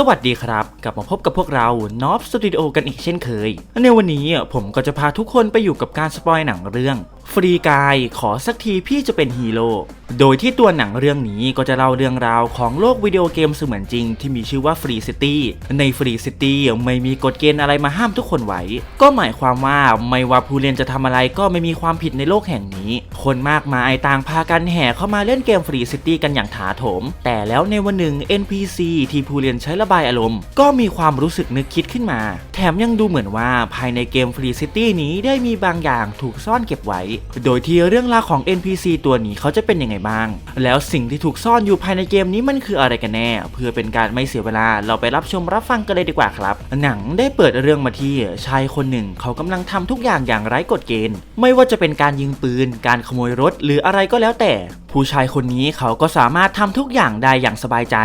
สวัสดีครับ กลับมาพบกับพวกเรา n o b Studio กันอีกเช่นเคย ในวันนี้ผมก็จะพาทุกคนไปอยู่กับการสปอยหนังเรื่อง ฟรีกายขอสักทีพี่จะเป็นฮีโร่ โดยที่ตัวหนังเรื่องนี้ก็จะเล่าเรื่องราวของโลกวิดีโอเกมเสมือนจริงที่มีชื่อว่าฟรีซิตี้ในฟรีซิตี้ไม่มีกฎเกณฑ์อะไรมาห้ามทุกคนไว้ ก็หมายความว่าไม่ว่าผู้เล่นจะทำอะไรก็ไม่มีความผิดในโลกแห่งนี้ คนมากมายต่างพากันแห่เข้ามาเล่นเกมฟรีซิตี้กันอย่างถาโถม แต่แล้วในวันหนึ่ง NPC ที่ผู้เล่นใช้ระบายอารมณ์ ก็มีความรู้สึกนึกคิดขึ้นมา แถมยังดูเหมือนว่าภายในเกมฟรีซิตี้นี้ได้มีบางอย่างถูกซ่อนเก็บไว้ โดยที่เรื่องราวของ NPC ตัวนี้เขาจะเป็นยังไงบ้าง แล้วสิ่งที่ถูกซ่อนอยู่ภายในเกมนี้มันคืออะไรกันแน่ เพื่อเป็นการไม่เสียเวลาเราไปรับชมรับฟังกันเลยดีกว่าครับ หนังได้เปิดเรื่องมาที่ชายคนหนึ่งเขากำลังทำทุกอย่างอย่างไร้กฎเกณฑ์ ไม่ว่าจะเป็นการยิงปืน การขโมยรถ หรืออะไรก็แล้วแต่ผู้ชายคนนี้เขาก็สามารถทำทุกอย่างได้อย่างสบายใจ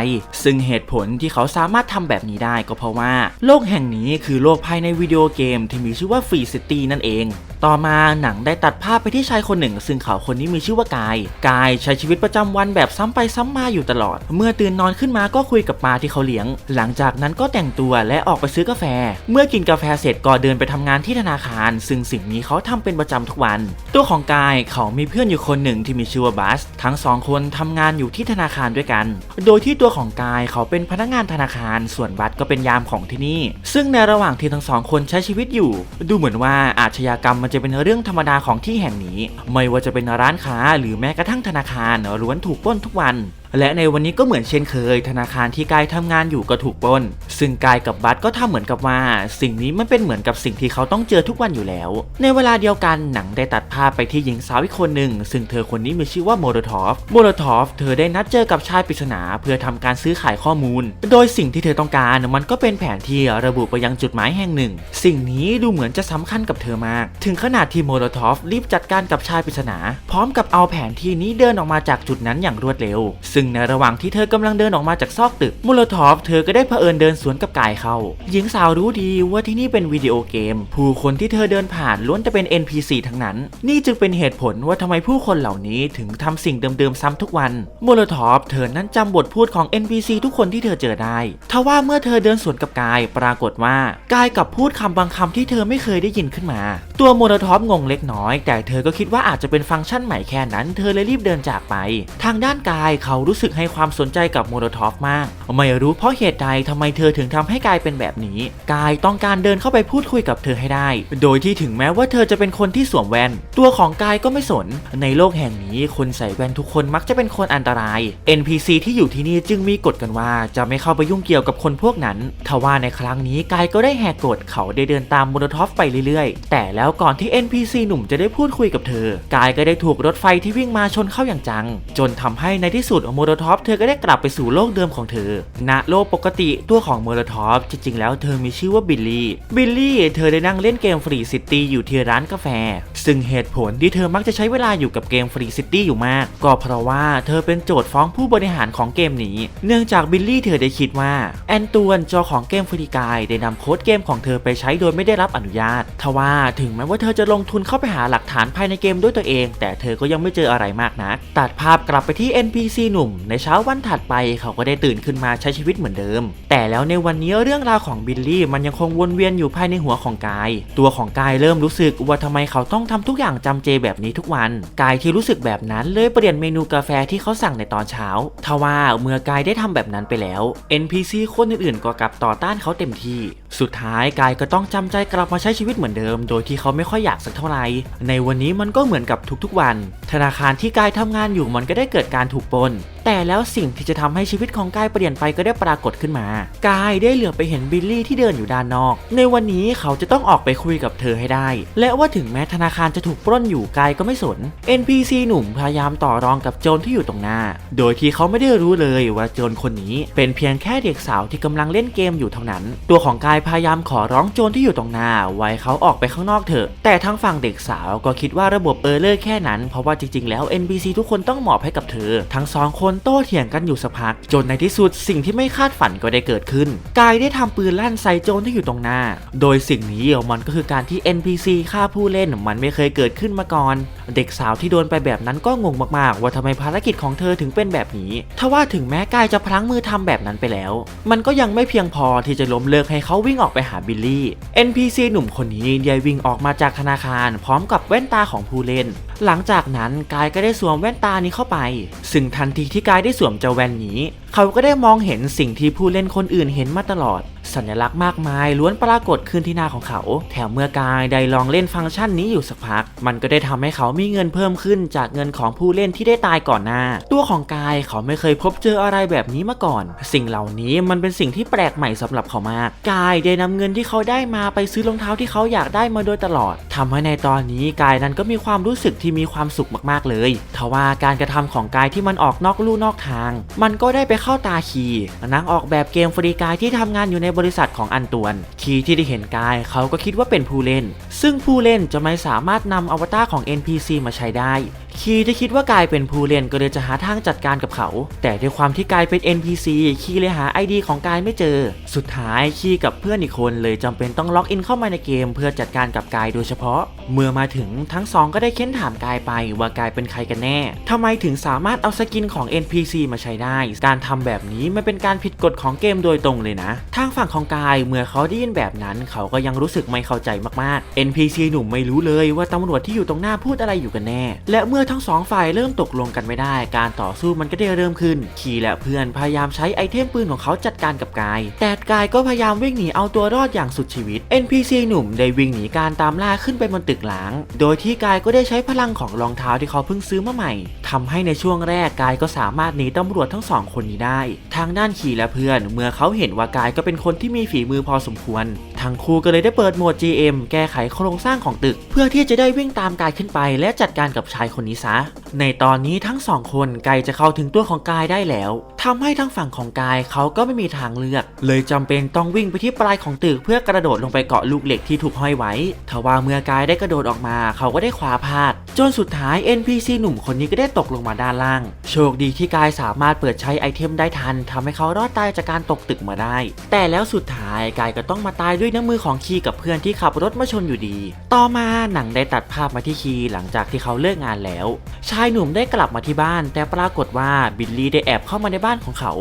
ซึ่งเหตุผลที่เขาสามารถทำแบบนี้ได้ก็เพราะว่า โลกแห่งนี้คือโลกภายในวิดีโอเกมที่มีชื่อว่าฟรีซิตี้นั่นเอง ต่อมาหนังได้ตัดภาพไปที่ชายคนหนึ่ง ซึ่งเขาคนนี้มีชื่อว่ากาย กายใช้ชีวิตประจำวันแบบซ้ำไปซ้ำมาอยู่ตลอด เมื่อตื่นนอนขึ้นมาก็คุยกับปลาที่เขาเลี้ยง หลังจากนั้นก็แต่งตัวและออกไปซื้อกาแฟ เมื่อกินกาแฟเสร็จก็เดินไปทำงานที่ธนาคาร ซึ่งสิ่งนี้เขาทำเป็นประจำทุกวัน ตัวของกายเขามีเพื่อนอยู่คนหนึ่งที่มีชื่อว่าบัสทั้งสองคนทำงานอยู่ที่ธนาคารด้วยกัน โดยที่ตัวของกายเขาเป็นพนักงานธนาคาร ส่วนบัสก็เป็นยามของที่นี่ ซึ่งในระหว่างที่ทั้งสองคนใช้ชีวิตอยู่ ดูเหมือนว่าอาชญากรรมมันจะเป็นเรื่องธรรมดาของที่แห่งนี้ ไม่ว่าจะเป็นร้านค้าหรือแม้กระทั่งธนาคารล้วนถูกปล้นทุกวัน และในวันนี้ก็เหมือนเช่นเคย ธนาคารที่กายทำงานอยู่ก็ถูกปล้น ซึ่งกายกับบัสก็ทำเหมือนกับว่า สิ่งนี้มันเป็นเหมือนกับสิ่งที่เขาต้องเจอทุกวันอยู่แล้ว ในเวลาเดียวกันหนังได้ตัดภาพไปที่หญิงสาวอีกคนหนึ่ง ซึ่งเธอคนนี้มีชื่อว่าโมโรทอฟโมโรทอฟเธอได้นัดเจอกับชายปริศนาเพื่อทำการซื้อขายข้อมูล โดยสิ่งที่เธอต้องการมันก็เป็นแผนที่ระบุไปยังจุดหมายแห่งหนึ่ง สิ่งนี้ดูเหมือนจะสำคัญกับเธอมาก ถึงขนาดที่โมโรทอฟรีบจัดการกับชายปริศนา พร้อมกับเอาแผนที่นี้เดินออกมาจากจุดนั้นอย่างรวดเร็ว ซึ่งในระหว่างที่เธอกำลังเดินออกมาจากซอกตึกมโลทอฟเธอก็ได้เผอิญเดินสวนกับกายเขาหญิงสาวรู้ดีว่าที่นี่เป็นวิดีโอเกม ผู้คนที่เธอเดินผ่านล้วนจะเป็น NPC ทั้งนั้น นี่จึงเป็นเหตุผลว่าทำไมผู้คนเหล่านี้ถึงทำสิ่งเดิมๆซ้ำทุกวันมโลทอฟเธอนั้นจำบทพูดของ NPC ทุกคนที่เธอเจอได้ทว่าเมื่อเธอเดินสวนกับกายปรากฏว่ากายกับพูดคำบางคำที่เธอไม่เคยได้ยินขึ้นมา ตัวมโลทอฟงงเล็กน้อย แต่เธอก็คิดว่าอาจจะเป็นฟังก์ชันใหม่แค่นั้น เธอเลยรีบเดินจากไป ทางด้านกายเขารูู้้สึกให้ความสนใจกับโมโลทอฟมาก ไม่รู้เพราะเหตุใดทำไมเธอถึงทำให้กายเป็นแบบนี้ กายต้องการเดินเข้าไปพูดคุยกับเธอให้ได้ โดยที่ถึงแม้ว่าเธอจะเป็นคนที่สวมแว่น ตัวของกายก็ไม่สน ในโลกแห่งนี้คนใส่แว่นทุกคนมักจะเป็นคนอันตราย NPC ที่อยู่ที่นี่จึงมีกฎกันว่า จะไม่เข้าไปยุ่งเกี่ยวกับคนพวกนั้น ทว่าในครั้งนี้กายก็ได้แหกกฎเขาได้เดินตามโมโนทอฟไปเรื่อยๆ แต่แล้วก่อนที่ NPC หนุ่มจะได้พูดคุยกับเธอ กายก็ได้ถูกรถไฟที่วิ่งมาชนเข้าอย่างจัง จนทำให้ในที่สุดโมโนทอฟเธอก็ได้กลับไปสู่โลกเดิมของเธอ ณ โลกปกติตัวของโมโลทอฟจริงๆแล้วเธอมีชื่อว่าบิลลี่ บิลลี่เธอได้นั่งเล่นเกมฟรีซิตี้อยู่ที่ร้านกาแฟ ซึ่งเหตุผลที่เธอมักจะใช้เวลาอยู่กับเกมฟรีซิตี้อยู่มาก ก็เพราะว่าเธอเป็นโจทย์ฟ้องผู้บริหารของเกมนี้ เนื่องจากบิลลี่เธอได้คิดว่าแอนตวนเจ้าของเกมฟรีกายได้นำโค้ดเกมของเธอไปใช้โดยไม่ได้รับอนุญาต ทว่าถึงแม้ว่าเธอจะลงทุนเข้าไปหาหลักฐานภายในเกมด้วยตัวเอง แต่เธอก็ยังไม่เจออะไรมากนัก ตัดภาพกลับไปที่ NPC หนุ่มในเช้าวันถัดไปเขาก็ได้ตื่นขึ้นมาใช้ชีวิตเหมือนเดิม แต่แล้วในวันนี้เรื่องราวของบิลลี่มันยังคงวนเวียนอยู่ภายในหัวของกาย ตัวของกายเริ่มรู้สึกว่าทำไมเขาต้องทำทุกอย่างจำเจแบบนี้ทุกวัน กายที่รู้สึกแบบนั้นเลยเปลี่ยนเมนูกาแฟที่เขาสั่งในตอนเช้าทว่าเมื่อกายได้ทำแบบนั้นไปแล้ว NPC คนอื่นๆก็กลับต่อต้านเขาเต็มที่ สุดท้ายกายก็ต้องจำใจกลับมาใช้ชีวิตเหมือนเดิม โดยที่เขาไม่ค่อยอยากสักเท่าไหร่ในวันนี้มันก็เหมือนกับทุกๆวัน ธนาคารที่กายทำงานอยู่มันก็ได้เกิดการถูกปนแต่แล้วสิ่งที่จะทำให้ชีวิตของกายเปลี่ยนไปก็ได้ปรากฏขึ้นมากายได้เหลือบไปเห็นบิลลี่ที่เดินอยู่ด้านนอก ในวันนี้เขาจะต้องออกไปคุยกับเธอให้ได้ และว่าถึงแม้ธนาคารจะถูกปล้นอยู่กายก็ไม่สน NPC หนุ่มพยายามต่อรองกับโจรที่อยู่ตรงหน้า โดยที่เขาไม่ได้รู้เลยว่าโจรคนนี้เป็นเพียงแค่เด็กสาวที่กำลังเล่นเกมอยู่เท่านั้น ตัวของกายพยายามขอร้องโจรที่อยู่ตรงหน้า ไว้เขาออกไปข้างนอกเถอะ แต่ทั้งฝั่งเด็กสาวก็คิดว่าระบบเออร์เลอร์แค่นั้น เพราะว่าจริงๆ แล้ว NPC ทุกคนต้องหมอบให้กับเธอ ทั้งสองคนนโต้เถียงกันอยู่สักพัก จนในที่สุดสิ่งที่ไม่คาดฝันก็ได้เกิดขึ้น กายได้ทำปืนลั่นใส่โจรที่อยู่ตรงหน้า โดยสิ่งนี้มันก็คือการที่ NPC ฆ่าผู้เล่นมันไม่เคยเกิดขึ้นมาก่อน เด็กสาวที่โดนไปแบบนั้นก็งงมากๆ ว่าทำไมภารกิจของเธอถึงเป็นแบบนี้ ทว่าถึงแม้กายจะพลั้งมือทำแบบนั้นไปแล้ว มันก็ยังไม่เพียงพอที่จะล้มเลิกให้เขาวิ่งออกไปหาบิลลี่ NPC หนุ่มคนนี้ได้วิ่งออกมาจากธนาคาร พร้อมกับแว่นตาของผู้เล่น หลังจากนั้นกายก็ได้สวมแว่นตานี้เข้าไป ซึ่งทันทีที่กายได้สวมเจ้าแว่นนี้ เขาก็ได้มองเห็นสิ่งที่ผู้เล่นคนอื่นเห็นมาตลอด สัญลักษณ์มากมายล้วนปรากฏขึ้นที่หน้าของเขา แถมเมื่อกายได้ลองเล่นฟังก์ชันนี้อยู่สักพัก มันก็ได้ทำให้เขามีเงินเพิ่มขึ้นจากเงินของผู้เล่นที่ได้ตายก่อนหน้า ตัวของกายเขาไม่เคยพบเจออะไรแบบนี้มาก่อน สิ่งเหล่านี้มันเป็นสิ่งที่แปลกใหม่สำหรับเขามาก กายได้นำเงินที่เขาได้มาไปซื้อรองเท้าที่เขาอยากได้มาโดยตลอดทำให้ในตอนนี้กายนั้นก็มีความรู้สึกที่มีความสุขมากๆเลยทว่าการกระทำของกายที่มันออกนอกลู่นอกทาง มันก็ได้ไปเข้าตาคีนักออกแบบเกมฟรีกายที่ทำงานอยู่ในบริษัทของอันตวน คีที่ได้เห็นกายเขาก็คิดว่าเป็นผู้เล่น ซึ่งผู้เล่นจะไม่สามารถนำอวตารของ NPC มาใช้ได้ คีที่คิดว่ากายเป็นผู้เล่นก็เลยจะหาทางจัดการกับเขา แต่ด้วยความที่กายเป็น NPC คีเลยหา ID ของกายไม่เจอ สุดท้ายคีกับเพื่อนอีกคนเลยจำเป็นต้องล็อกอินเข้ามาในเกม เพื่อจัดการกับกายโดยเฉพาะ เมื่อมาถึงทั้งสองก็ได้เค้นถามกายไปว่ากายเป็นใครกันแน่ทำไมถึงสามารถเอาสกินของ NPC มาใช้ได้ การทำแบบนี้มันเป็นการผิดกฎของเกมโดยตรงเลยนะ ทางฝั่งของกายเมื่อเขาได้ยินแบบนั้น เขาก็ยังรู้สึกไม่เข้าใจมากๆ NPC หนุ่มไม่รู้เลยว่าตำรวจที่อยู่ตรงหน้าพูดอะไรอยู่กันแน่ และเมื่อทั้งสองฝ่ายเริ่มตกลงกันไม่ได้ การต่อสู้มันก็ได้เริ่มขึ้น คีและเพื่อนพยายามใช้ไอเทมปืนของเขาจัดการกับกาย แต่กายก็พยายามวิ่งหนีเอาตัวรอดอย่างสุดชีวิต NPC หนุ่มได้วิ่งหนีการตามล่าขึ้นไปบนตึกหลาง โดยที่กายก็ได้ใช้พลังของรองเท้าที่เขาเพิ่งซื้อมาใหม่ทำให้ในช่วงแรกกายก็สามารถหนีตำรวจทั้งสองคนนี้ได้ ทางด้านขี่และเพื่อน เมื่อเขาเห็นว่ากายก็เป็นคนที่มีฝีมือพอสมควร ทั้งคู่ก็เลยได้เปิดโหมด GM แก้ไขโครงสร้างของตึก เพื่อที่จะได้วิ่งตามกายขึ้นไป และจัดการกับชายคนนี้ซะ ในตอนนี้ทั้งสองคนไกลจะเข้าถึงตัวของกายได้แล้วทำให้ทั้งฝั่งของกายเขาก็ไม่มีทางเลือก เลยจำเป็นต้องวิ่งไปที่ปลายของตึก เพื่อกระโดดลงไปเกาะลูกเหล็กที่ถูกห้อยไว้ทว่าเมื่อกายได้กระโดดออกมา เขาก็ได้คว้าพลาด จนสุดท้าย NPC หนุ่มคนนี้ก็ได้ตกลงมาด้านล่าง โชคดีที่กายสามารถเปิดใช้ไอเทมได้ทันทำให้เขารอดตายจากการตกตึกมาได้ แต่แล้วสุดท้ายกายก็ต้องมาตายด้วยน้ำมือของคีกับเพื่อนที่ขับรถมาชนอยู่ดี ต่อมาหนังได้ตัดภาพมาที่คีหลังจากที่เขาเลิกงานแล้ว ชายหนุ่มได้กลับมาที่บ้าน แต่ปรากฏว่าบิลลี่ได้แอบเข้ามาในบ้านของเขา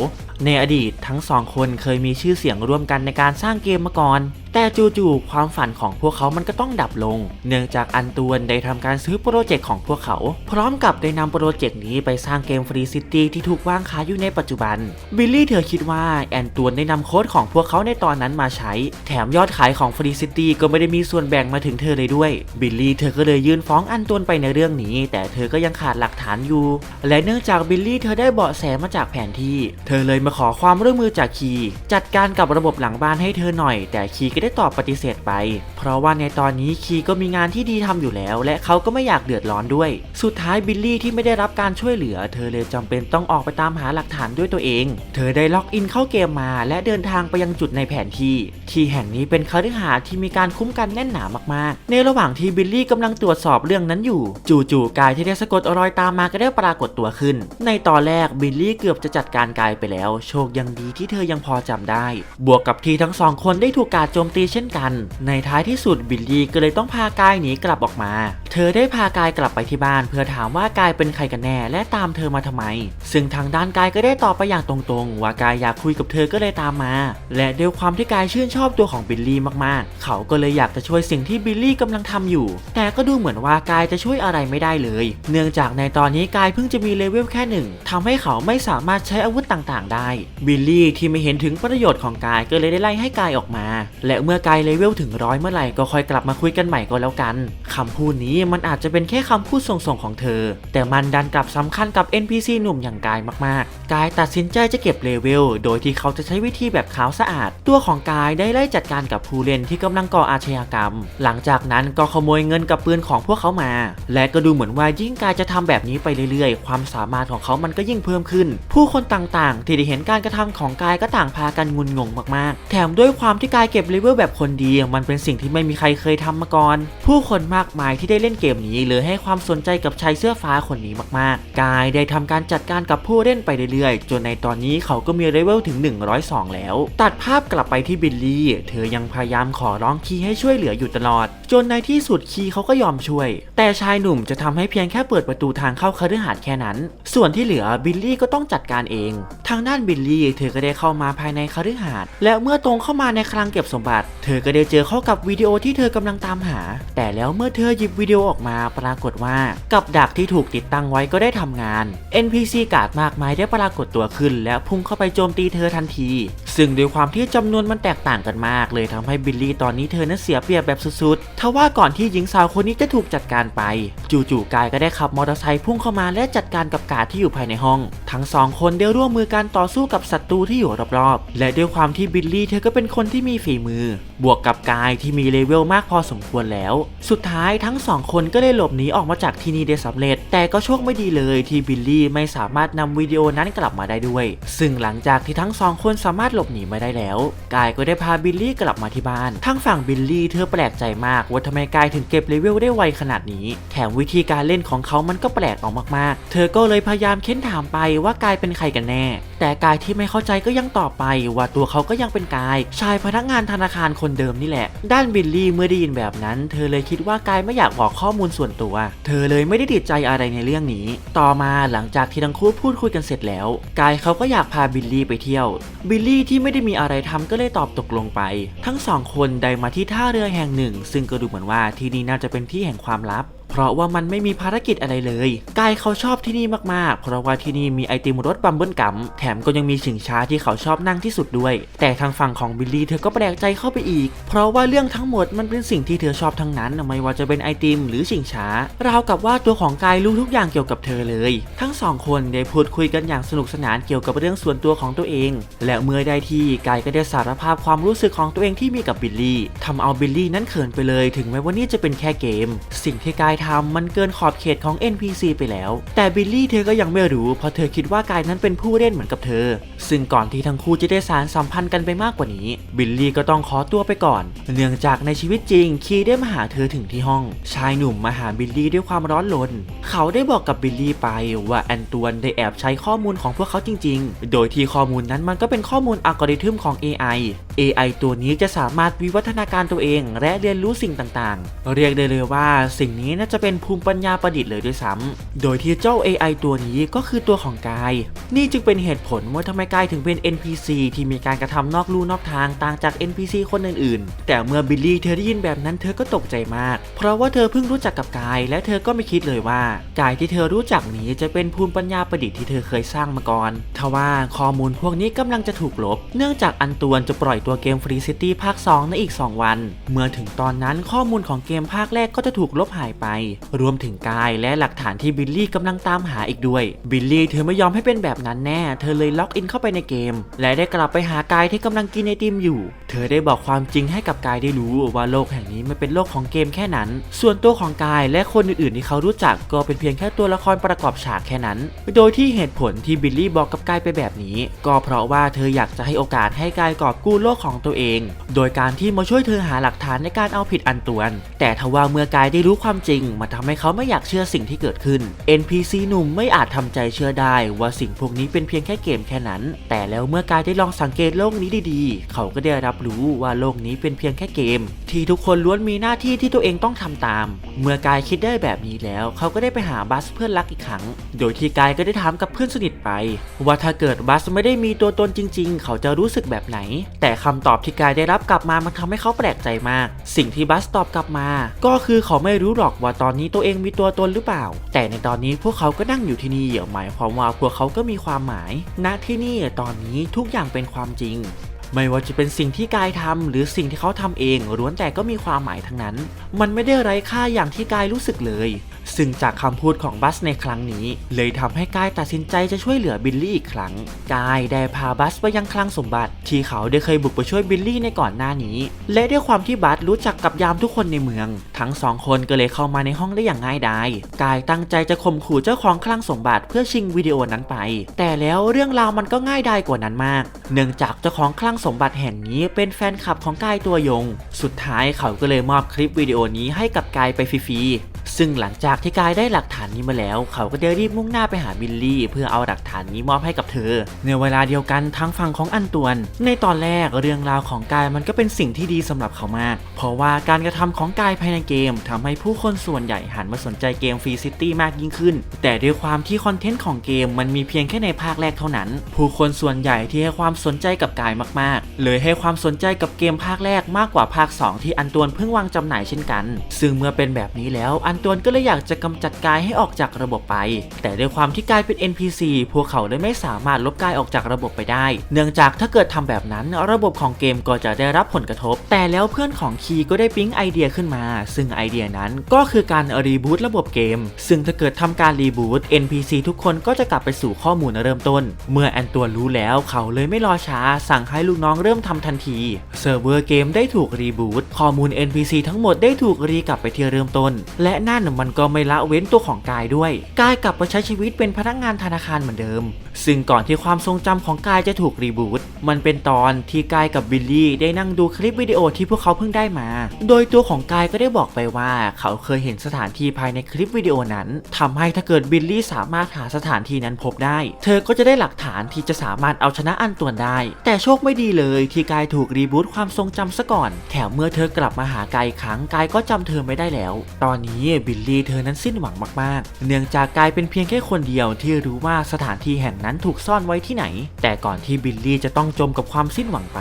ในอดีตทั้งสองคนเคยมีชื่อเสียงร่วมกันในการสร้างเกมมาก่อน แต่จู่ๆความฝันของพวกเขามันก็ต้องดับลง เนื่องจากอันตวนได้ทำการซื้อโปรเจกต์ของพวกเขา พร้อมกับได้นำโปรเจกต์นี้ไปสร้างเกมฟรีซิตี้ที่ถูกวางขายอยู่ในปัจจุบัน บิลลี่เธอคิดว่าแอนตวนได้นำโค้ดของพวกเขาในตอนนั้นมาใช้ แถมยอดขายของฟรีซิตี้ก็ไม่ได้มีส่วนแบ่งมาถึงเธอเลยด้วย บิลลี่เธอก็เลยยื่นฟ้องอันตวนไปในเรื่องนี้ แต่เธอก็ยังขาดหลักฐานอยู่ และเนื่องจากบิลลี่เธอได้เบาะแสมาจากแผนที่ เธอเลยมาขอความร่วมมือจากคีจัดการกับระบบหลังบ้านให้เธอหน่อย แต่คีก็ได้ตอบปฏิเสธไป เพราะว่าในตอนนี้คีก็มีงานที่ดีทำอยู่แล้ว และเขาก็ไม่อยากเดือดร้อนด้วย สุดท้ายบิลลี่ที่ไม่ได้รับการช่วยเหลือ เธอเลยจำเป็นต้องออกไปตามหาหลักฐานด้วยตัวเอง เธอได้ล็อกอินเข้าเกมมา และเดินทางไปยังจุดในแผนที่ ที่แห่งนี้เป็นคฤหาสน์ที่มีการคุ้มกันแน่นหนามากๆ ในระหว่างที่บิลลี่กำลังตรวจสอบเรื่องนั้นอยู่ จู่ๆกายที่ได้สะกดรอยตามมาก็ได้ปรากฏตัวขึ้น ในตอนแรกบิลลี่เกือบจะจัดการกายไปแล้ว โชคยังดีที่เธอยังพอจำได้ บวกกับที่ทั้งสองคนได้ถูกการโจมตีเช่นกัน ในท้ายที่สุดบิลลี่ก็เลยต้องพากายหนีกลับออกมา เธอได้พากายกลับไปที่บ้าน เพื่อถามว่ากายเป็นใครกันแน่ และตามเธอมาทำไม ซึ่งทางด้านกายก็ได้ตอบไปอย่างตรงๆ ว่ากายอยากคุยกับเธอก็เลยตามมา และด้วยความที่กายชื่นชอบตัวของบิลลี่มากๆ เขาก็เลยอยากจะช่วยสิ่งที่บิลลี่กำลังทำอยู่ แต่ก็ดูเหมือนว่ากายจะช่วยอะไรไม่ได้เลย เนื่องจากในตอนนี้กายเพิ่งจะมีเลเวลแค่หนึ่งทำให้เขาไม่สามารถใช้อาวุธต่างๆ ได้ บิลลี่ที่ไม่เห็นถึงประโยชน์ของกายก็เลยได้ไล่ให้กายออกมา และเมื่อกายเลเวลถึงร้อยเมื่อไหร่ก็ค่อยกลับมาคุยกันใหม่ก็แล้วกันคำพูดนี้มันอาจจะเป็นแค่คำพูดส่งๆของเธอ แต่มันดันกลับสำคัญกับ NPC หนุ่มอย่างกายมากๆ กายตัดสินใจจะเก็บเลเวล โดยที่เขาจะใช้วิธีแบบขาวสะอาด ตัวของกายได้ไล่จัดการกับผู้เล่นที่กำลังก่ออาชญากรรม หลังจากนั้นก็ขโมยเงินกับปืนของพวกเขามา และก็ดูเหมือนว่ายิ่งกายจะทำแบบนี้ไปเรื่อยๆ ความสามารถของเขามันก็ยิ่งเพิ่มขึ้น ผู้คนต่างๆ ที่ได้เห็นห็นการกระทำของกายก็ต่างพากันงุนงงมากๆ แถมด้วยความที่กายเก็บเลเวลแบบคนดีมันเป็นสิ่งที่ไม่มีใครเคยทำมาก่อน ผู้คนมากมายที่ได้เล่นเกมนี้เลยให้ความสนใจกับชายเสื้อฟ้าคนนี้มากๆ กายได้ทำการจัดการกับผู้เล่นไปเรื่อยๆ จนในตอนนี้เขาก็มีเลเวลถึง 102 แล้ว ตัดภาพกลับไปที่บิลลี่ เธอยังพยายามขอร้องคีให้ช่วยเหลืออยู่ตลอด จนในที่สุดคีเขาก็ยอมช่วย แต่ชายหนุ่มจะทำให้เพียงแค่เปิดประตูทางเข้าคฤหาสน์แค่นั้น ส่วนที่เหลือบิลลี่ก็ต้องจัดการเอง ทางด้านบิลลี่เธอก็ได้เข้ามาภายในคฤหาสน์และเมื่อตรงเข้ามาในคลังเก็บสมบัติเธอก็ได้เจอเข้ากับวิดีโอที่เธอกำลังตามหา แต่แล้วเมื่อเธอหยิบวิดีโอออกมาปรากฏว่า กับดักที่ถูกติดตั้งไว้ก็ได้ทำงาน NPC กาดมากมายได้ปรากฏตัวขึ้น และพุ่งเข้าไปโจมตีเธอทันที ซึ่งด้วยความที่จำนวนมันแตกต่างกันมาก เลยทำให้บิลลี่ตอนนี้เธอนั้นเสียเปรียบแบบสุดๆทว่าก่อนที่หญิงสาวคนนี้จะถูกจัดการไป จู่ๆกายก็ได้ขับมอเตอร์ไซค์พุ่งเข้ามาและจัดการกับกาดที่อยู่ภายในห้อง ทั้งสองคนได้ร่วมมือการต่อสู้กับศัตรูที่อยู่รอบๆ และด้วยความที่บิลลี่เธอก็เป็นคนที่มีฝีมือ บวกกับกายที่มีเลเวลมากพอสมควรแล้ว สุดท้ายทั้งสองคนก็ได้หลบหนีออกมาจากที่นี่ได้สำเร็จ แต่ก็โชคไม่ดีเลยที่บิลลี่ไม่สามารถนำวิดีโอนั้นกลับมาได้ด้วย ซึ่งหลังจากที่ทั้งสองคนสามารถหลบหนีมาได้แล้วกายก็ได้พาบิลลี่กลับมาที่บ้านทั้งฝั่งบิลลี่เธอแปลกใจมากว่าทำไมกายถึงเก็บเลเวลได้ไวขนาดนี้ แถมวิธีการเล่นของเขามันก็แปลกออกมากๆ เธอก็เลยพยายามเค้นถามไปว่ากายเป็นใครกันแน่ แต่กายที่ไม่เข้าใจก็ยังตอบไป ว่าตัวเขาก็ยังเป็นกาย ชายพนักงานธนาคารคนเดิมนี่แหละ ด้านบิลลี่เมื่อได้ยินแบบนั้น เธอเลยคิดว่ากายไม่อยากบอกข้อมูลส่วนตัว เธอเลยไม่ได้ติดใจอะไรในเรื่องนี้ ต่อมาหลังจากที่ทั้งคู่พูดคุยกันเสร็จแล้วกายเขาก็อยากพาบิลลี่ไปเที่ยวบิลลี่ที่ที่ไม่ได้มีอะไรทำก็เลยตอบตกลงไป ทั้งสองคนได้มาที่ท่าเรือแห่งหนึ่ง ซึ่งก็ดูเหมือนว่าที่นี่น่าจะเป็นที่แห่งความลับ เพราะว่ามันไม่มีภารกิจอะไรเลยกายเขาชอบที่นี่มากๆ เพราะว่าที่นี่มีไอติมรสบัมเบิลกัมแถมก็ยังมีชิงช้าที่เขาชอบนั่งที่สุดด้วย แต่ทางฝั่งของบิลลี่เธอก็แปลกใจเข้าไปอีก เพราะว่าเรื่องทั้งหมดมันเป็นสิ่งที่เธอชอบทั้งนั้น ไม่ว่าจะเป็นไอติมหรือชิงช้าราวกับว่าตัวของกายรู้ทุกอย่างเกี่ยวกับเธอเลย ทั้งสองคนได้พูดคุยกันอย่างสนุกสนานเกี่ยวกับเรื่องส่วนตัวของตัวเอง และเมื่อได้ที่กายก็ได้สารภาพความรู้สึกของตัวเองที่มีกับบิลลี่ทำเอาบิลลี่นั้นเขินไปเลย ถึงแม้ว่านี่จะเป็นแค่เกม สิ่งที่กายทำมันเกินขอบเขตของ NPC ไปแล้ว แต่บิลลี่เธอก็ยังไม่รู้เพราะเธอคิดว่ากายนั้นเป็นผู้เล่นเหมือนกับเธอ ซึ่งก่อนที่ทั้งคู่จะได้สารสัมพันธ์กันไปมากกว่านี้ บิลลี่ก็ต้องขอตัวไปก่อน เนื่องจากในชีวิตจริง คีได้มาหาเธอถึงที่ห้อง ชายหนุ่มมาหาบิลลี่ด้วยความร้อนรนเขาได้บอกกับบิลลี่ไปว่าแอนตวนได้แอบใช้ข้อมูลของพวกเขาจริง ๆ โดยที่ข้อมูลนั้นมันก็เป็นข้อมูลอัลกอริทึมของ AI AI ตัวนี้จะสามารถวิวัฒนาการตัวเอง และเรียนรู้สิ่งต่างๆ เรียกได้เลยว่า สิ่งนี้น่าจะเป็นภูมิปัญญาประดิษฐ์เลยด้วยซ้ำโดยที่เจ้า AI ตัวนี้ก็คือตัวของกาย นี่จึงเป็นเหตุผลว่าทำไมกายถึงเป็น NPC ที่มีการกระทำนอกลู่นอกทางต่างจาก NPC คนอื่นๆ แต่เมื่อบิลลี่เธอได้ยินแบบนั้นเธอก็ตกใจมาก เพราะว่าเธอเพิ่งรู้จักกับกาย และเธอก็ไม่คิดเลยว่ากายที่เธอรู้จักนี้จะเป็นภูมิปัญญาประดิษฐ์ที่เธอเคยสร้างมาก่อนทว่าข้อมูลพวกนี้กำลังจะถูกลบ เนื่องจากอันตวนจะปล่อยตัวเกมฟรีซิตี้ภาค 2 ในอีก 2 วัน เมื่อถึงตอนนั้นข้อมูลของเกมภาคแรกก็จะถูกลบหายไป รวมถึงกายและหลักฐานที่บิลลี่กำลังตามหาอีกด้วย บิลลี่เธอไม่ยอมให้เป็นแบบนั้นแน่ เธอเลยล็อกอินเข้าไปในเกม และได้กลับไปหากายที่กำลังกินไอติมอยู่ เธอได้บอกความจริงให้กับกายได้รู้ว่าโลกแห่งนี้ไม่เป็นโลกของเกมแค่นั้น ส่วนตัวของกายและคนอื่นๆที่เขารู้จักก็เป็นเพียงแค่ตัวละครประกอบฉากแค่นั้น โดยที่เหตุผลที่บิลลี่บอกกับกายไปแบบนี้ ก็เพราะว่าเธออยากจะให้โอกาสให้กายกอบกู้โลกของตัวเอง โดยการที่มาช่วยเธอหาหลักฐานในการเอาผิดอันตวน แต่ทว่าเมื่อกายได้รู้ความจริงมันทำให้เขาไม่อยากเชื่อสิ่งที่เกิดขึ้น NPC หนุ่มไม่อาจทำใจเชื่อได้ว่าสิ่งพวกนี้เป็นเพียงแค่เกมแค่นั้น แต่แล้วเมื่อกายได้ลองสังเกตโลกนี้ดีๆ เขาก็ได้รับรู้ว่าโลกนี้เป็นเพียงแค่เกม ที่ทุกคนล้วนมีหน้าที่ที่ตัวเองต้องทำตาม เมื่อกายคิดได้แบบนี้แล้ว เขาก็ได้ไปหาบัสเพื่อนรักอีกครั้ง โดยที่กายก็ได้ถามกับเพื่อนสนิทไป ว่าถ้าเกิดบัสไม่ได้มีตัวตนจริง ๆ เขาจะรู้สึกแบบไหน แต่คำตอบที่กายได้รับกลับมามันทำให้เขาแปลกใจมาก สิ่งที่บัสตอบกลับมา ก็คือเขาไม่รู้หรอกว่าตอนนี้ตัวเองมีตัวตนหรือเปล่า แต่ในตอนนี้พวกเขาก็นั่งอยู่ที่นี่หมายความว่าพวกเขาก็มีความหมาย ณที่นี่ตอนนี้ทุกอย่างเป็นความจริงไม่ว่าจะเป็นสิ่งที่กายทำหรือสิ่งที่เขาทำเองล้วนแต่ก็มีความหมายทั้งนั้น มันไม่ได้ไร้ค่าอย่างที่กายรู้สึกเลย ซึ่งจากคำพูดของบัสในครั้งนี้ เลยทำให้กายตัดสินใจจะช่วยเหลือบิลลี่อีกครั้ง กายได้พาบัสไปยังคลังสมบัติ ที่เขาได้เคยบุกไปช่วยบิลลี่ในก่อนหน้านี้ และด้วยความที่บัสรู้จักกับยามทุกคนในเมือง ทั้งสองคนก็เลยเข้ามาในห้องได้อย่างง่ายดาย กายตั้งใจจะข่มขู่เจ้าของคลังสมบัติเพื่อชิงวิดีโอนั้นไป แต่แล้วเรื่องราวมันก็ง่ายดายกว่านั้นมาก เนื่องจากเจ้าของคลังสมบัติแห่งนี้เป็นแฟนคลับของกายตัวยง สุดท้ายเขาก็เลยมอบคลิปวิดีโอนี้ให้กับกายไปฟรีๆ ซึ่งหลังจากที่กายได้หลักฐานนี้มาแล้ว เขาก็ได้รีบมุ่งหน้าไปหาบิลลี่ เพื่อเอาหลักฐานนี้มอบให้กับเธอ ในเวลาเดียวกันทางฝั่งของอันตวน ในตอนแรกเรื่องราวของกายมันก็เป็นสิ่งที่ดีสำหรับเขามาก เพราะว่าการกระทำของกายภายในเกมทำให้ผู้คนส่วนใหญ่หันมาสนใจเกมฟรีซิตี้มากยิ่งขึ้น แต่ด้วยความที่คอนเทนต์ของเกมมันมีเพียงแค่ในภาคแรกเท่านั้น ผู้คนส่วนใหญ่ที่ให้ความสนใจกับกายมากๆ เลยให้ความสนใจกับเกมภาคแรกมากกว่าภาค 2 ที่อันตวนเพิ่งวางจำหน่ายเช่นกัน ซึ่งเมื่อเป็นแบบนี้แล้วอันตวนก็เลยอยากจะกำจัดกายให้ออกจากระบบไป แต่ด้วยความที่กายเป็น NPC พวกเขาเลยไม่สามารถลบกายออกจากระบบไปได้ เนื่องจากถ้าเกิดทำแบบนั้นระบบของเกมก็จะได้รับผลกระทบ แต่แล้วเพื่อนของคีก็ได้ปิ๊งไอเดียขึ้นมา ซึ่งไอเดียนั้นก็คือการรีบูตระบบเกม ซึ่งถ้าเกิดทำการรีบูต NPC ทุกคนก็จะกลับไปสู่ข้อมูลเริ่มต้น เมื่อแอนตัวรู้แล้วเขาเลยไม่รอช้า สั่งให้ลูกน้องเริ่มทำทันที เซิร์ฟเวอร์เกมได้ถูกรีบูตข้อมูล NPC ทั้งหมดได้ถูกรีกลับไปที่เริ่มต้น และนนมันก็ไม่ละเว้นตัวของกายด้วย กายกลับมาใช้ชีวิตเป็นพนักงานธนาคารเหมือนเดิม ซึ่งก่อนที่ความทรงจำของกายจะถูกรีบูตมันเป็นตอนที่กายกับบิลลี่ได้นั่งดูคลิปวิดีโอที่พวกเขาเพิ่งได้มา โดยตัวของกายก็ได้บอกไปว่า เขาเคยเห็นสถานที่ภายในคลิปวิดีโอนั้นทำให้ถ้าเกิดบิลลี่สามารถหาสถานที่นั้นพบได้ เธอก็จะได้หลักฐานที่จะสามารถเอาชนะอันตวนได้ แต่โชคไม่ดีเลยที่กายถูกรีบูตความทรงจำซะก่อน แถมเมื่อเธอกลับมาหากายครั้งกายก็จำเธอไม่ได้แล้ว ตอนนี้บิลลี่เธอนั้นสิ้นหวังมากๆ เนื่องจากกลายเป็นเพียงแค่คนเดียวที่รู้ว่าสถานที่แห่งนั้นถูกซ่อนไว้ที่ไหน แต่ก่อนที่บิลลี่จะต้องจมกับความสิ้นหวังไป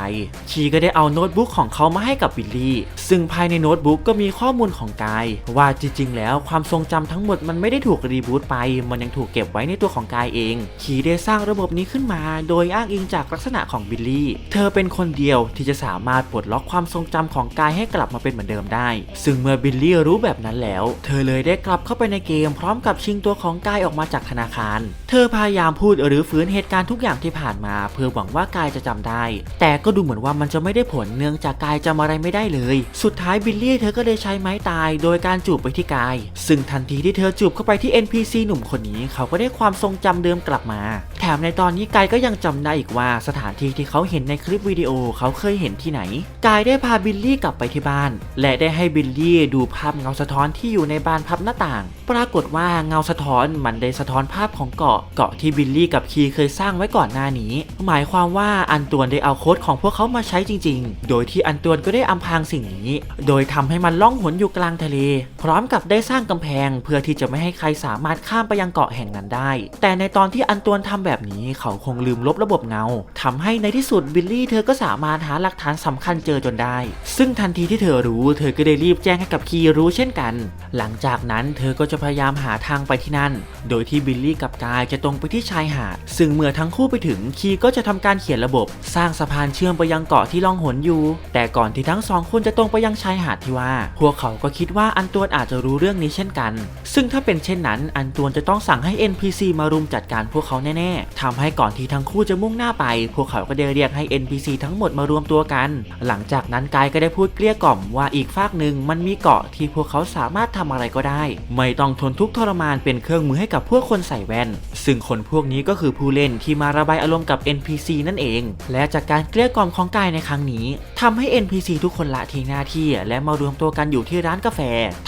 ชีก็ได้เอาโน้ตบุ๊กของเขามาให้กับบิลลี่ซึ่งภายในโน้ตบุ๊กก็มีข้อมูลของกาย ว่าจริงๆ แล้วความทรงจำทั้งหมดมันไม่ได้ถูกรีบูตไป มันยังถูกเก็บไว้ในตัวของกายเองชีได้สร้างระบบนี้ขึ้นมา โดยอ้างอิงจากลักษณะของบิลลี่ เธอเป็นคนเดียวที่จะสามารถปลดล็อกความทรงจำของกายให้กลับมาเป็นเหมือนเดิมได้ ซึ่งเมื่อบิลลี่รู้แบบนั้นแล้ว เธอเลยได้กลับเข้าไปในเกม พร้อมกับชิงตัวของกายออกมาจากธนาคาร เธอพยายามพูดหรือฟื้นเหตุการณ์ทุกอย่างที่ผ่านมา เพื่อหวังว่ากายจะจำได้ แต่ก็ดูเหมือนว่ามันจะไม่ได้ผลเนื่องจากกายจำอะไรไม่ได้เลยสุดท้ายบิลลี่เธอก็เลยใช้ไม้ตายโดยการจูบไปที่กาย ซึ่งทันทีที่เธอจูบเข้าไปที่ NPC หนุ่มคนนี้เขาก็ได้ความทรงจำเดิมกลับมา แถมในตอนนี้กายก็ยังจำได้อีกว่าสถานที่ที่เขาเห็นในคลิปวิดีโอเขาเคยเห็นที่ไหน กายได้พาบิลลี่กลับไปที่บ้าน และได้ให้บิลลี่ดูภาพเงาสะท้อนที่อยู่ในบานพับหน้าต่าง ปรากฏว่าเงาสะท้อนมันได้สะท้อนภาพของเกาะเกาะที่บิลลี่กับคีเคยสร้างไว้ก่อนหน้านี้ หมายความว่าอันตวนได้เอาโค้ดของพวกเขามาใช้จริง ๆ โดยที่อันตวนก็ได้อำพรางสิ่งนี้โดยทำให้มันล่องหนอยู่กลางทะเล พร้อมกับได้สร้างกำแพง เพื่อที่จะไม่ให้ใครสามารถข้ามไปยังเกาะแห่งนั้นได้ แต่ในตอนที่อันตวนทำแบบนี้เขาคงลืมลบระบบเงาทำให้ในที่สุดบิลลี่เธอก็สามารถหาหลักฐานสำคัญเจอจนได้ ซึ่งทันทีที่เธอรู้ เธอก็ได้รีบแจ้งให้กับคีรู้เช่นกัน หลังจากนั้นเธอก็จะพยายามหาทางไปที่นั่น โดยที่บิลลี่กับกายจะตรงไปที่ชายหาด ซึ่งเมื่อทั้งคู่ไปถึงคีก็จะทำการเขียนระบบ สร้างสะพานเชื่อมไปยังเกาะที่ล่องหนอยู่ แต่ก่อนที่ทั้งสองคนจะตรงไปยังชายหาดที่ว่า พวกเขาก็คิดว่าอันตวนอาจจะรู้เรื่องนี้เช่นกัน ซึ่งถ้าเป็นเช่นนั้น อันตวนจะต้องสั่งให้ NPC มารุมจัดการพวกเขาแน่ๆทำให้ก่อนที่ทั้งคู่จะมุ่งหน้าไป พวกเขาก็ได้เรียกให้ NPC ทั้งหมดมารวมตัวกัน หลังจากนั้นกายก็ได้พูดเกลี้ยกล่อมว่าอีกฝากหนึ่งมันมีเกาะที่พวกเขาสามารถทำอะไรก็ได้ ไม่ต้องทนทุกข์ทรมานเป็นเครื่องมือให้กับพวกคนใส่แว่น ซึ่งคนพวกนี้ก็คือผู้เล่นที่มาระบายอารมณ์กับ NPC นั่นเอง และจากการเกลี้ยกล่อมของกายในครั้งนี้ทำให้ NPC ทุกคนละทิ้งหน้าที่ และมารวมตัวกันอยู่ที่ร้านกาแฟ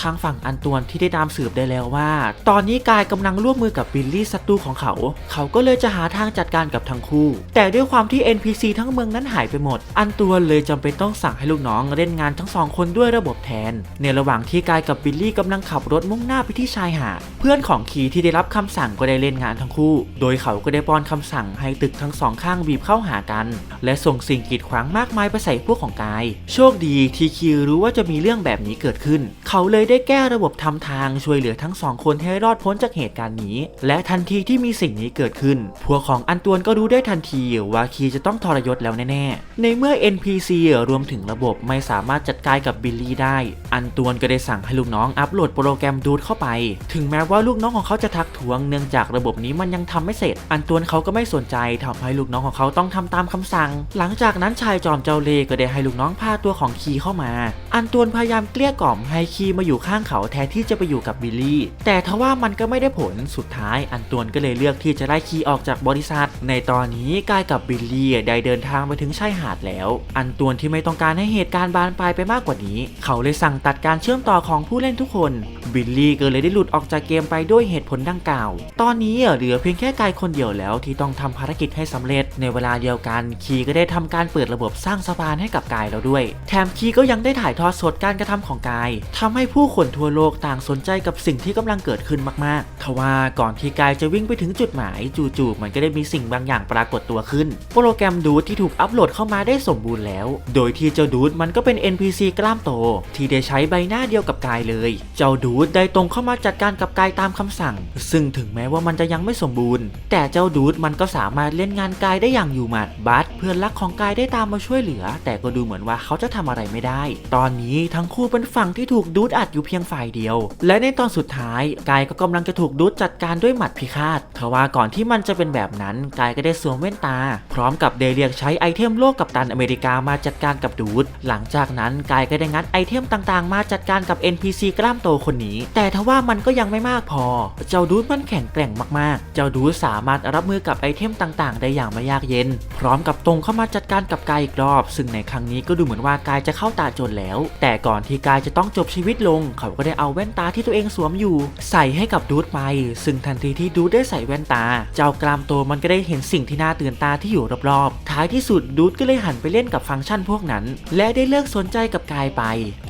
ทางฝั่งอันตวนที่ได้ตามสืบได้แล้วว่า ตอนนี้กายกำลังร่วมมือกับบิลลี่ศัตรูของเขา เขาก็เลยจะหาทางจัดการกับทั้งคู่ แต่ด้วยความที่ NPC ทั้งเมืองนั้นหายไปหมด อันตวนเลยจำเป็นต้องสั่งให้ลูกน้องเล่นงานทั้งสองคนด้วยระบบแทน ในระหว่างที่กายกับบิลลี่กำลังขับรถมุ่งหน้าไปที่ชายหาดเพื่อนของคีที่ได้รับคำสั่งก็ได้เล่นงานทั้งคู่ โดยเขาก็ได้ป้อนคำสั่งให้ตึกทั้งสองข้างบีบเข้าหากัน และส่งสิ่งกีดขวางมากมายไปใส่พวกของกาย โชคดีที่คิวรู้ว่าจะมีเรื่องแบบนี้เกิดขึ้น เขาเลยได้แก้ระบบทำทางช่วยเหลือทั้งสองคนให้รอดพ้นจากเหตุการณ์นี้ และทันทีที่มีสิ่งนี้เกิดขึ้น พวกของอันตวนก็รู้ได้ทันทีว่าคีจะต้องทรยศแล้วแน่ๆ ในเมื่อ NPC รวมถึงระบบไม่สามารถจัดการกับบิลลี่ได้ อันตวนก็ได้สั่งให้ลูกน้องอัปโหลดโปรแกรมดูดเข้าไป ถึงแม้ว่าลูกน้องของเขาจะทักท้วงเนื่องจากระบบนี้มันยังทำไม่เสร็จ อันตวนเขาก็ไม่สนใจทำให้ลูกน้องของเขาต้องทำตามคำสั่ง หลังจากนั้นชายจอมเจ้าเล่ห์ก็ได้ให้ลูกน้องพาตัวของคีเข้ามา อันตวนพยายามเกลี้ยกล่อมให้คีมาอยู่ข้างเขาแทนที่จะไปอยู่กับบิลลี่ แต่ทว่ามันก็ไม่ได้ผลสุดท้าย อันตวนก็เลยเลือกที่จะไล่คีออกจากบริษัท ในตอนนี้กายกับบิลลี่ได้เดินทางไปถึงชายหาดแล้ว อันตวนที่ไม่ต้องการให้เหตุการณ์บานปลายไปมากกว่านี้ เขาเลยสั่งตัดการเชื่อมต่อของผู้เล่นทุกคน บิลลี่ก็เลยได้หลุดออกจากเกมไปด้วยเหตุผลดังกล่าว ตอนนี้เหลือเพียงแค่กายคนเดียวแล้วที่ต้องทำภารกิจให้สำเร็จ ในเวลาเดียวกันคีก็ได้ทำการเปิดระบบสร้างสะพานให้กับกายแล้วด้วย แถมคีก็ยังได้ถ่ายทอดสดการกระทำของกายทำให้ผู้คนทั่วโลกต่างสนใจกับสิ่งที่กำลังเกิดขึ้นมากๆทว่าก่อนที่กายจะวิ่งไปถึงจุดหมาย จู่ๆมันก็ได้มีสิ่งบางอย่างปรากฏตัวขึ้น โปรแกรมดูดที่ถูกอัปโหลดเข้ามาได้สมบูรณ์แล้ว โดยที่เจ้าดูดมันก็เป็น NPC กล้ามโต ที่ได้ใช้ใบหน้าเดียวกับกายเลย เจ้าดูดได้ตรงเข้ามาจัดการกับกายตามคำสั่ง ซึ่งถึงแม้ว่ามันจะยังไม่สมบูรณ์ แต่เจ้าดูดมันก็สามารถเล่นงานกายได้อย่างอยู่หมัดบัสเพื่อนรักของกายได้ตามมาช่วยเหลือ แต่ก็ดูเหมือนว่าเขาจะทำอะไรไม่ได้ ตอนนี้ทั้งคู่เป็นฝั่งที่ถูกดูดอัดอยู่เพียงฝ่ายเดียว และในตอนสุดท้ายกายก็กำลังจะถูกดูดจัดการด้วยหมัดพิฆาตทว่าก่อนที่มันจะเป็นแบบนั้นกายก็ได้สวมแว่นตา พร้อมกับเดเรียกใช้ไอเทมโลกกับตันอเมริกามาจัดการกับดูดหลังจากนั้นกายก็ได้งัดไอเทมต่างๆ มาจัดการกับ NPC กล้ามโตคนนี้ แต่ทว่ามันก็ยังไม่มากพอ เจ้าดูดมันแข็งแกร่งมากเจ้าดูสามารถรับมือกับไอเทมต่างๆ ได้อย่างไม่ยากเย็น พร้อมกับตรงเข้ามาจัดการกับกายอีกรอบ ซึ่งในครั้งนี้ก็ดูเหมือนว่ากายจะเข้าตาจนแล้ว แต่ก่อนที่กายจะต้องจบชีวิตลง เขาก็ได้เอาแว่นตาที่ตัวเองสวมอยู่ ใส่ให้กับดูดไป ซึ่งทันทีที่ดูดได้ใส่แว่นตา เจ้ากรามโตมันก็ได้เห็นสิ่งที่น่าตื่นตาที่อยู่รอบๆ ท้ายที่สุดดูดก็เลยหันไปเล่นกับฟังก์ชันพวกนั้น และได้เลิกสนใจกับกายไป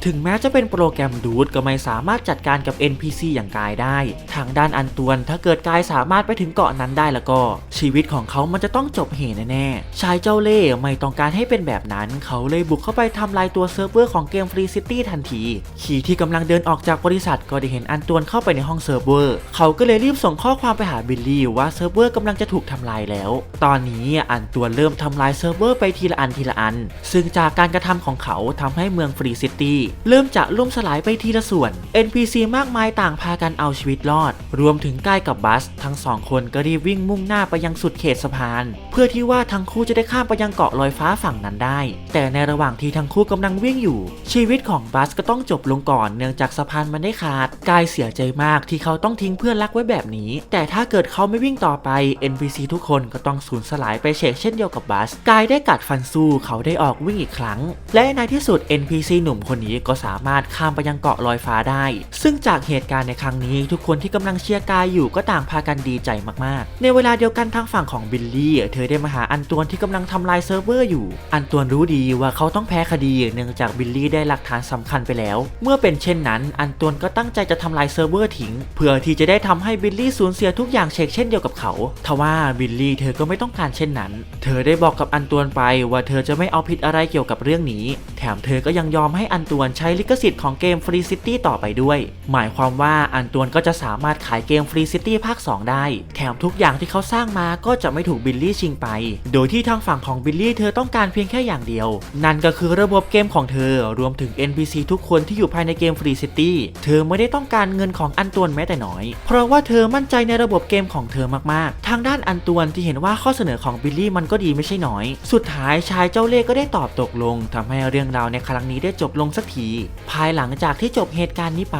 ถึงแม้จะเป็นโปรแกรมดูดก็ไม่สามารถจัดการกับ NPC อย่างกายได้ ทางด้านอันตวนถ้าเกิดกายสามารถไปถึงเกาะนั้นได้แล้วก็ ชีวิตของเขามันจะต้องจบเหตุแน่ๆชายเจ้าเล่ห์ไม่ต้องการให้เป็นแบบนั้น เขาเลยบุกเข้าไปทำลายตัวเซิร์ฟเวอร์ของเกมฟรีซิตี้ทันที ขี่ที่กำลังเดินออกจากบริษัทก็ได้เห็นอันตวนเข้าไปในห้องเซิร์ฟเวอร์ เขาก็เลยรีบส่งข้อความไปหาบิลลี่ว่าเซิร์ฟเวอร์กำลังจะถูกทำลายแล้ว ตอนนี้อันตวนเริ่มทำลายเซิร์ฟเวอร์ไปทีละอันทีละอัน ซึ่งจากการกระทำของเขาทำให้เมืองฟรีซิตี้เริ่มจะล่มสลายไปทีละส่วน NPC มากมายต่างพากันเอาชีวิตรอด รวมถึงกายกับบัสทั้งสององคนก็รีบวิ่งมุ่งหน้าไปยังสุดเขตสะพาน เพื่อที่ว่าทั้งคู่จะได้ข้ามไปยังเกาะลอยฟ้าฝั่งนั้นได้ แต่ในระหว่างที่ทั้งคู่กำลังวิ่งอยู่ ชีวิตของบัสก็ต้องจบลงก่อนเนื่องจากสะพานมันได้ขาดกายเสียใจมากที่เขาต้องทิ้งเพื่อนรักไว้แบบนี้ แต่ถ้าเกิดเขาไม่วิ่งต่อไป NPC ทุกคนก็ต้องสูญสลายไปเฉกเช่นเดียวกับบัสกายได้กัดฟันสู้เขาได้ออกวิ่งอีกครั้ง และในที่สุด NPC หนุ่มคนนี้ก็สามารถข้ามไปยังเกาะลอยฟ้าได้ ซึ่งจากเหตุการณ์ในครั้งนี้ทุกคนที่กำลังเชียร์กายอยู่ก็ต่างพากันดีใจมากๆ ในเวลาเดียวกันทางฝั่งของบิลลี่เธอได้มาหาอันตวนที่กำลังทำลายเซิร์ฟเวอร์อยู่ อันตวนรู้ดีว่าเขาต้องแพ้คดีเนื่องจากบิลลี่ได้หลักฐานสำคัญไปแล้ว เมื่อเป็นเช่นนั้น อันตวนก็ตั้งใจจะทำลายเซิร์ฟเวอร์ทิ้งเพื่อที่จะได้ทำให้บิลลี่สูญเสียทุกอย่างเชกเช่นเดียวกับเขาทว่าบิลลี่เธอก็ไม่ต้องการเช่นนั้น เธอได้บอกกับอันตวนไปว่าเธอจะไม่เอาผิดอะไรเกี่ยวกับเรื่องนี้ แถมเธอก็ยังยอมให้อันตวนใช้ลิขสิทธิ์ของเกมฟรีซิตี้ต่อไปด้วย หมายความว่าอันตวนก็จะสามารถขายเกมฟรีซิตี้ภาค 2 ได้แถมทุกอย่างที่เขาสร้างมาก็จะไม่ถูกบิลลี่ชิงไป โดยที่ทางฝั่งของบิลลี่เธอต้องการเพียงแค่อย่างเดียว นั่นก็คือระบบเกมของเธอรวมถึง NPC ทุกคนที่อยู่ภายในเกมฟรีซิตี้เธอไม่ได้ต้องการเงินของอันตวนแม้แต่น้อย เพราะว่าเธอมั่นใจในระบบเกมของเธอมากๆ ทางด้านอันตวนที่เห็นว่าข้อเสนอของบิลลี่มันก็ดีไม่ใช่น้อย สุดท้ายชายเจ้าเล่ห์ก็ได้ตอบตกลงทำให้เรื่องราวในครั้งนี้ได้จบลงสักที ภายหลังจากที่จบเหตุการณ์นี้ไป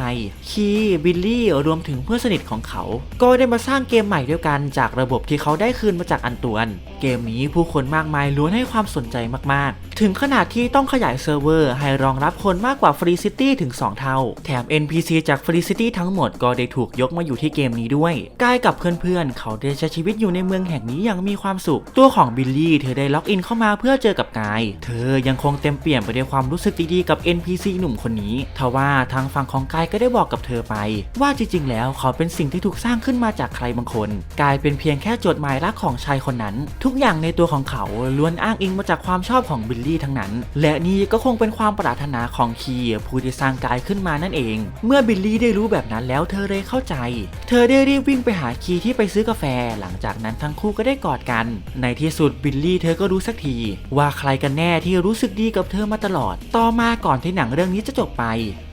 คีบิลลี่รวมถึงเพื่อนสนิทของเขา ก็ได้มาสร้างเกกมใหม่ด้วยกันจากระบบที่เขาได้คืนมาจากอันตวน เกมนี้ผู้คนมากมายล้วนให้ความสนใจมากๆ ถึงขนาดที่ต้องขยายเซิร์ฟเวอร์ให้รององรับคนมากกว่า Free City ถึง 2 เท่า แถม NPC จาก Free City ทั้งหมดก็ได้ถูกยกมาอยู่ที่เกมนี้ด้วยกายกับเพื่อนๆ เขาได้ใช้ชีวิตอยู่ในเมืองแห่งนี้อย่างมีความสุข ตัวของบิลลี่เธอได้ล็อกอินเข้ามาเพื่อเจอกับกาย เธอยังคงเต็มเปี่ยมไปด้วยความรู้สึกดีๆกับ NPC หนุ่มคนนี้ทว่าทางฝั่งของกายก็ได้บอกกับเธอไป ว่าจริงๆ แล้วเขาเป็นสิ่งที่ถูกสร้างขึ้นมาจากใครบางคนกายเป็นเพียงแค่จดหมายรักของชายคนนั้น ทุกอย่างในตัวของเขาล้วนอ้างอิงมาจากความชอบของบิลลี่ทั้งนั้น และนี่ก็คงเป็นความปรารถนาของคีผู้ที่สร้างกายขึ้นมานั่นเอง เมื่อบิลลี่ได้รู้แบบนั้นแล้วเธอเลยเข้าใจ เธอได้รีบวิ่งไปหาคีที่ไปซื้อกาแฟ หลังจากนั้นทั้งคู่ก็ได้กอดกัน ในที่สุดบิลลี่เธอก็รู้สักที ว่าใครกันแน่ที่รู้สึกดีกับเธอมาตลอด ต่อมาก่อนที่หนังเรื่องนี้จะจบไป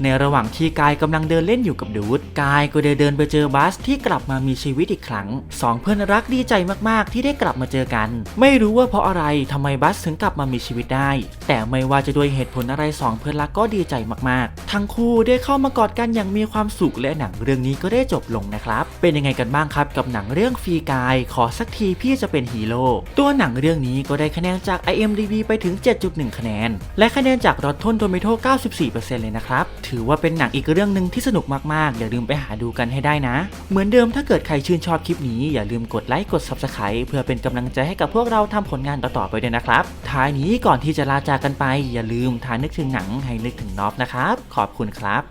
ในระหว่างที่กายกำลังเดินเล่นอยู่กับดูดกายก็ได้เดินไปเจอบัสที่กลับมามีชีวิตอีกครั้งสองเพื่อนรักดีใจมากๆ ที่ได้กลับมาเจอกัน ไม่รู้ว่าเพราะอะไรทำไมบัสถึงกลับมามีชีวิตได้ แต่ไม่ว่าจะด้วยเหตุผลอะไรสองเพื่อนรักก็ดีใจมากๆ ทั้งคู่ได้เข้ามากอดกันอย่างมีความสุขและหนังเรื่องนี้ก็ได้จบลงนะครับ เป็นยังไงกันบ้างครับกับหนังเรื่องฟรีกาย ขอสักทีพี่จะเป็นฮีโร่ตัวหนังเรื่องนี้ก็ได้คะแนนจาก IMDb ไปถึง 7.1 คะแนน และคะแนนจาก Rotten Tomato 94%เลยนะครับ ถือว่าเป็นหนังอีกเรื่องหนึ่งที่สนุกมากๆ อย่าลืมไปหาดูกันให้ได้นะ เหมือนเดิมถ้าเกิดใครชื่นชอบคลิปนี้อย่าลืมกดไลค์กด Subscribe เพื่อเป็นกำลังใจให้กับพวกเราทำผลงานต่อๆไปด้วยนะครับ ท้ายนี้ก่อนที่จะลาจากกันไป อย่าลืมทานึกถึงหนังให้นึกถึงนอฟนะครับ ขอบคุณครับ